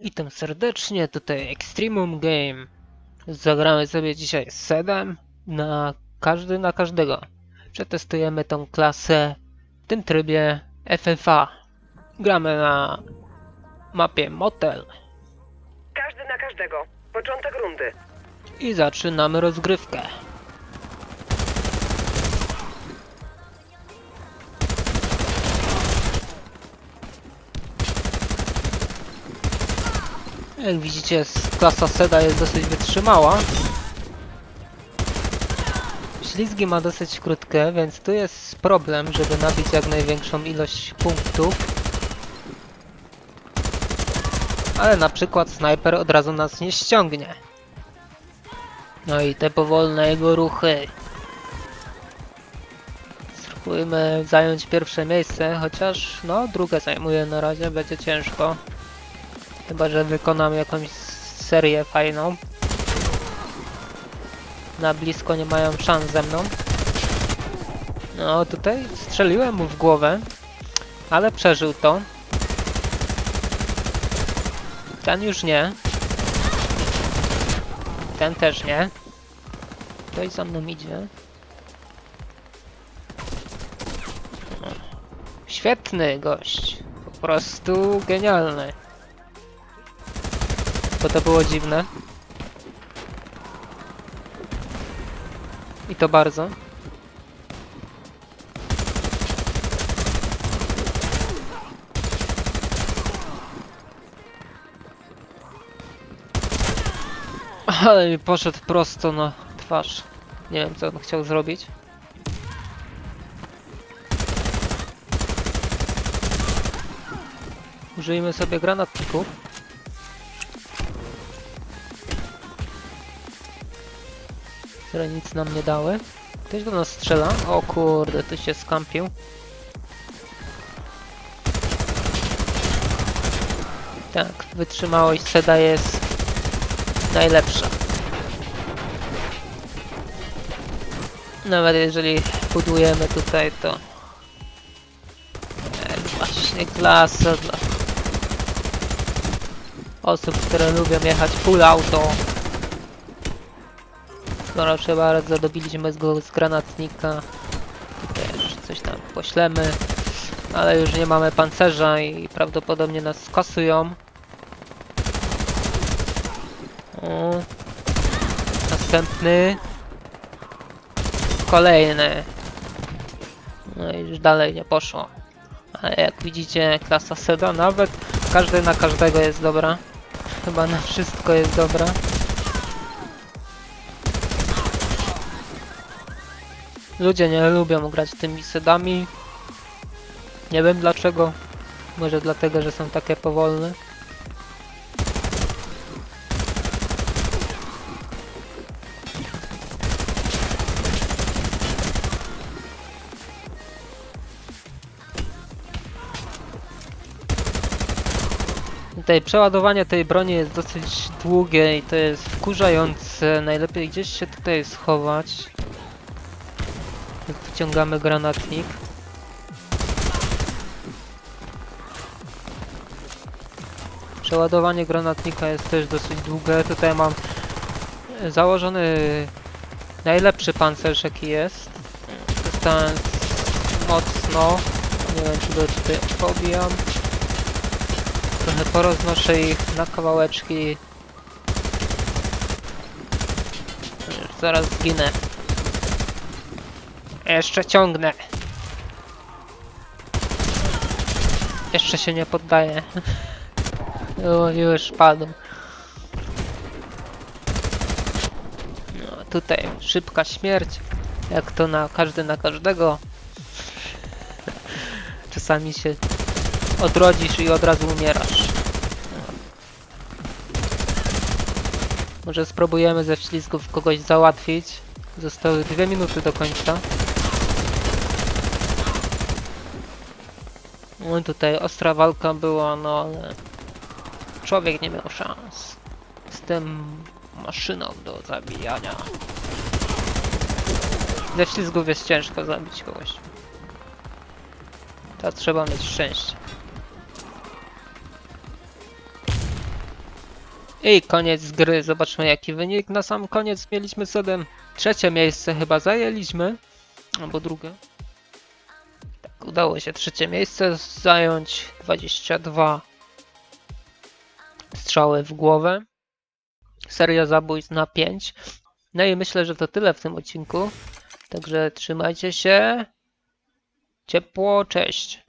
Witam serdecznie, tutaj Extremum Game. Zagramy sobie dzisiaj z Sedem na każdy na każdego. Przetestujemy tą klasę w tym trybie FFA. Gramy na mapie Motel Każdy na każdego. Początek rundy. i zaczynamy rozgrywkę. Jak widzicie, klasa Seda jest dosyć wytrzymała. Ślizgi ma dosyć krótkie, więc tu jest problem, żeby nabić jak największą ilość punktów. Ale na przykład snajper od razu nas nie ściągnie. No i te powolne jego ruchy. Spróbujmy zająć pierwsze miejsce, chociaż no drugie zajmuję na razie, będzie ciężko. Chyba, że wykonam jakąś serię fajną. Na blisko nie mają szans ze mną. No tutaj strzeliłem mu w głowę, ale przeżył to. Ten już nie. Ten też nie. Ktoś za mną idzie. Świetny gość. Po prostu genialny. Bo to było dziwne. I to bardzo. Ale mi poszedł prosto na twarz. Nie wiem co on chciał zrobić. Użyjmy sobie granatników. Które nic nam nie dały. Ktoś do nas strzela. O kurde, tu się skampił. Tak, wytrzymałość Seda jest najlepsza. Nawet jeżeli budujemy tutaj to właśnie klasa dla osób, które lubią jechać full auto. Proszę bardzo, dobiliśmy go z granatnika. Też coś tam poślemy. Ale już nie mamy pancerza i prawdopodobnie nas skasują. O. Następny. Kolejny. No i już dalej nie poszło. Ale jak widzicie, klasa Seda nawet każdy na każdego jest dobra. Chyba na wszystko jest dobra. Ludzie nie lubią grać tymi sedami. Nie wiem dlaczego. Może dlatego, że są takie powolne. Tutaj przeładowanie tej broni jest dosyć długie i to jest wkurzające. Najlepiej gdzieś się tutaj schować. Jak wyciągamy granatnik. Przeładowanie granatnika jest też dosyć długie. Tutaj mam e, założony najlepszy pancerz jaki jest. Dostałem mocno. Nie wiem czy go tutaj pobijam. Trochę poroznoszę ich na kawałeczki. Już Zaraz zginę. Jeszcze ciągnę. Jeszcze się nie poddaję. O, już padł. No, tutaj szybka śmierć. Jak to na każdy na każdego. Czasami się odrodzisz i od razu umierasz. Może spróbujemy ze ślizgów kogoś załatwić. Zostały dwie minuty do końca. No tutaj ostra walka była, no ale człowiek nie miał szans. Jestem maszyną do zabijania. Ze ślizgów jest ciężko zabić kogoś. To trzeba mieć szczęście. I koniec gry. Zobaczmy jaki wynik. Na sam koniec mieliśmy sobie trzecie miejsce chyba zajęliśmy. Albo drugie. Udało się trzecie miejsce zająć. 22 strzały w głowę. Seria zabójstw na 5. No i myślę, że to tyle w tym odcinku. Także trzymajcie się. Ciepło, cześć.